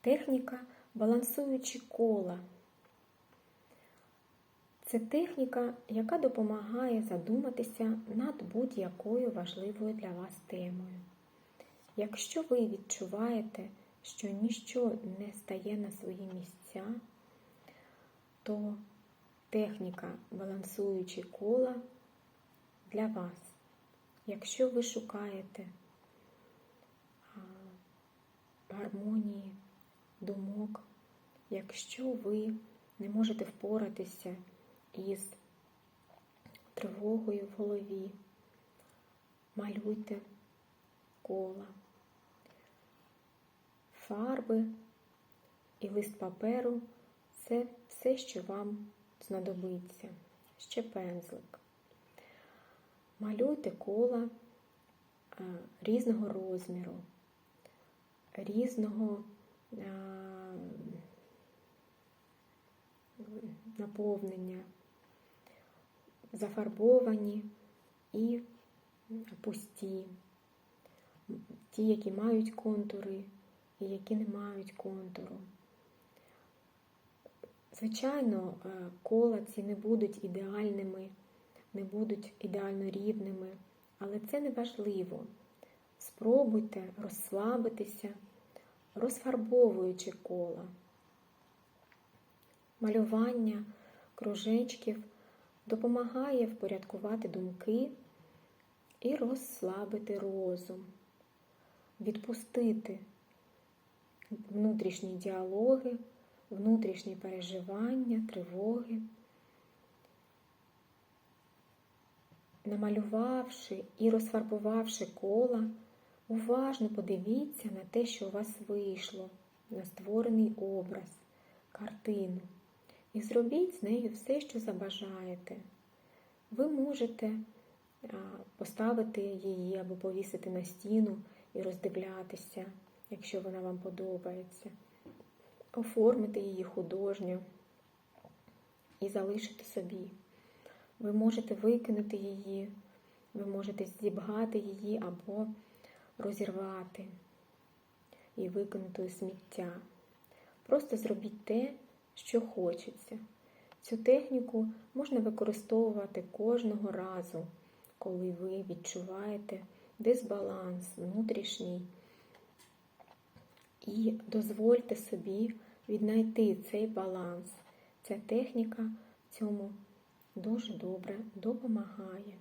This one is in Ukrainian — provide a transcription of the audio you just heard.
Техніка балансуючі кола. Це техніка, яка допомагає задуматися над будь-якою важливою для вас темою. Якщо ви відчуваєте, що ніщо не стає на свої місця, то техніка балансуючі кола для вас. Якщо ви шукаєте гармонії, думок, якщо ви не можете впоратися із тривогою в голові, малюйте кола, фарби і лист паперу це все, що вам знадобиться. Ще пензлик. Малюйте кола різного розміру, різного наповнення, зафарбовані і пусті, ті, які мають контури і які не мають контуру. Звичайно, е, кола ці не будуть ідеальними, не будуть ідеально рівними, але це не важливо. Спробуйте розслабитися, розфарбовуючи кола. Малювання кружечків допомагає впорядкувати думки і розслабити розум, відпустити внутрішні діалоги, внутрішні переживання, тривоги. Намалювавши і розфарбувавши кола, уважно подивіться на те, що у вас вийшло, на створений образ, картину. І зробіть з нею все, що забажаєте. Ви можете поставити її або повісити на стіну і роздивлятися, якщо вона вам подобається, оформити її художньо і залишити собі. Ви можете викинути її, ви можете зібгати її або розірвати і викинути сміття. Просто зробіть те, що хочеться. Цю техніку можна використовувати кожного разу, коли ви відчуваєте дисбаланс внутрішній. І дозвольте собі віднайти цей баланс. Ця техніка цьому дуже добре допомагає.